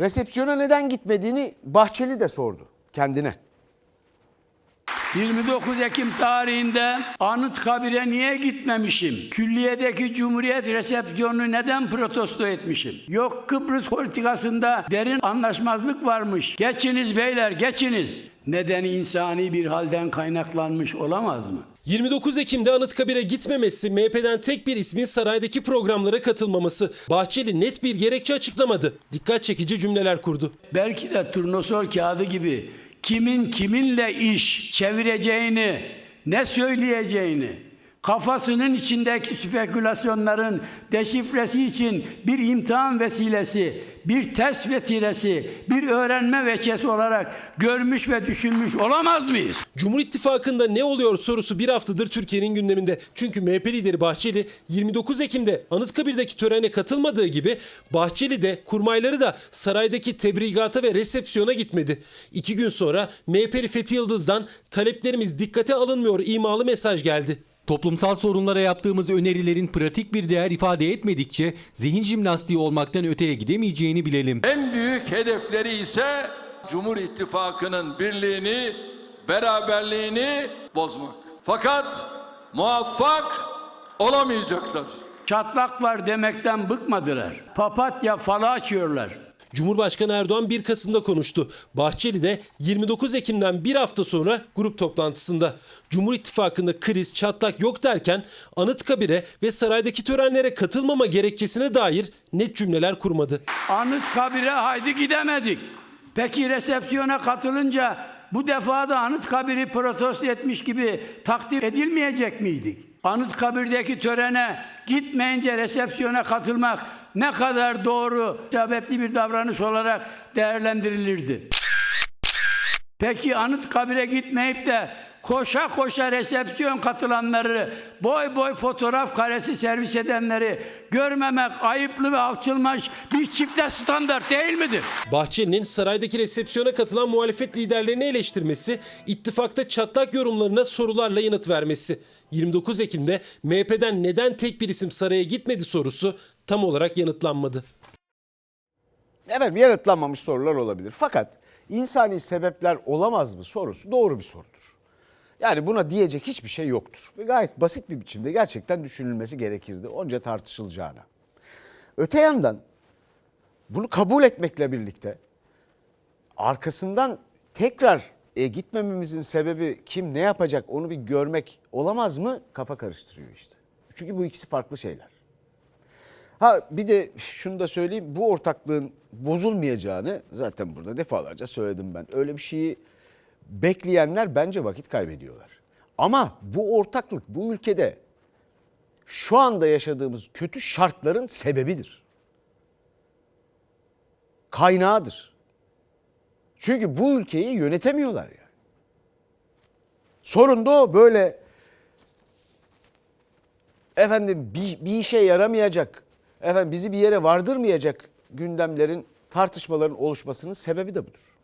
Resepsiyona neden gitmediğini Bahçeli de sordu kendine. 29 Ekim tarihinde Anıtkabir'e niye gitmemişim? Külliyedeki Cumhuriyet resepsiyonunu neden protesto etmişim? Yok Kıbrıs politikasında derin anlaşmazlık varmış. Geçiniz beyler geçiniz. Nedeni insani bir halden kaynaklanmış olamaz mı? 29 Ekim'de Anıtkabir'e gitmemesi, MHP'den tek bir ismin saraydaki programlara katılmaması. Bahçeli net bir gerekçe açıklamadı. Dikkat çekici cümleler kurdu. Belki de turnusol kağıdı gibi kimin kiminle iş çevireceğini, ne söyleyeceğini, kafasının içindeki spekülasyonların deşifresi için bir imtihan vesilesi, bir test vesilesi, bir öğrenme veçesi olarak görmüş ve düşünmüş olamaz mıyız? Cumhur İttifakı'nda ne oluyor sorusu bir haftadır Türkiye'nin gündeminde. Çünkü MHP lideri Bahçeli 29 Ekim'de Anıtkabir'deki törene katılmadığı gibi Bahçeli de kurmayları da saraydaki tebrigata ve resepsiyona gitmedi. İki gün sonra MHP'li Fethi Yıldız'dan taleplerimiz dikkate alınmıyor imalı mesaj geldi. Toplumsal sorunlara yaptığımız önerilerin pratik bir değer ifade etmedikçe zihin jimnastiği olmaktan öteye gidemeyeceğini bilelim. En büyük hedefleri ise Cumhur İttifakı'nın birliğini, beraberliğini bozmak. Fakat muvaffak olamayacaklar. Çatlak var demekten bıkmadılar. Papatya falı açıyorlar. Cumhurbaşkanı Erdoğan 1 Kasım'da konuştu. Bahçeli de 29 Ekim'den bir hafta sonra grup toplantısında Cumhur İttifakı'nda kriz çatlak yok derken Anıtkabir'e ve saraydaki törenlere katılmama gerekçesine dair net cümleler kurmadı. Anıtkabir'e haydi gidemedik. Peki resepsiyona katılınca bu defa da Anıtkabir'i protesto etmiş gibi takdir edilmeyecek miydik? Anıtkabir'deki törene gitmeyince resepsiyona katılmak ne kadar doğru, isabetli bir davranış olarak değerlendirilirdi. Peki Anıtkabir'e gitmeyip de koşa koşa resepsiyon katılanları, boy boy fotoğraf karesi servis edenleri görmemek ayıplı ve alçılmış bir çifte standart değil midir? Bahçeli'nin saraydaki resepsiyona katılan muhalefet liderlerini eleştirmesi, ittifakta çatlak yorumlarına sorularla yanıt vermesi. 29 Ekim'de MHP'den neden tek bir isim saraya gitmedi sorusu tam olarak yanıtlanmadı. Evet yanıtlanmamış sorular olabilir. Fakat insani sebepler olamaz mı sorusu doğru bir sorudur. Yani buna diyecek hiçbir şey yoktur. Ve gayet basit bir biçimde gerçekten düşünülmesi gerekirdi onca tartışılacağına. Öte yandan bunu kabul etmekle birlikte arkasından tekrar e, gitmememizin sebebi kim ne yapacak onu bir görmek olamaz mı? Kafa karıştırıyor işte. Çünkü bu ikisi farklı şeyler. Ha bir de şunu da söyleyeyim bu ortaklığın bozulmayacağını zaten burada defalarca söyledim ben. Öyle bir şeyi bekleyenler bence vakit kaybediyorlar. Ama bu ortaklık bu ülkede şu anda yaşadığımız kötü şartların sebebidir. Kaynağıdır. Çünkü bu ülkeyi yönetemiyorlar yani. Sorun da o böyle efendim bir, bir işe yaramayacak, efendim bizi bir yere vardırmayacak gündemlerin, tartışmaların oluşmasının sebebi de budur.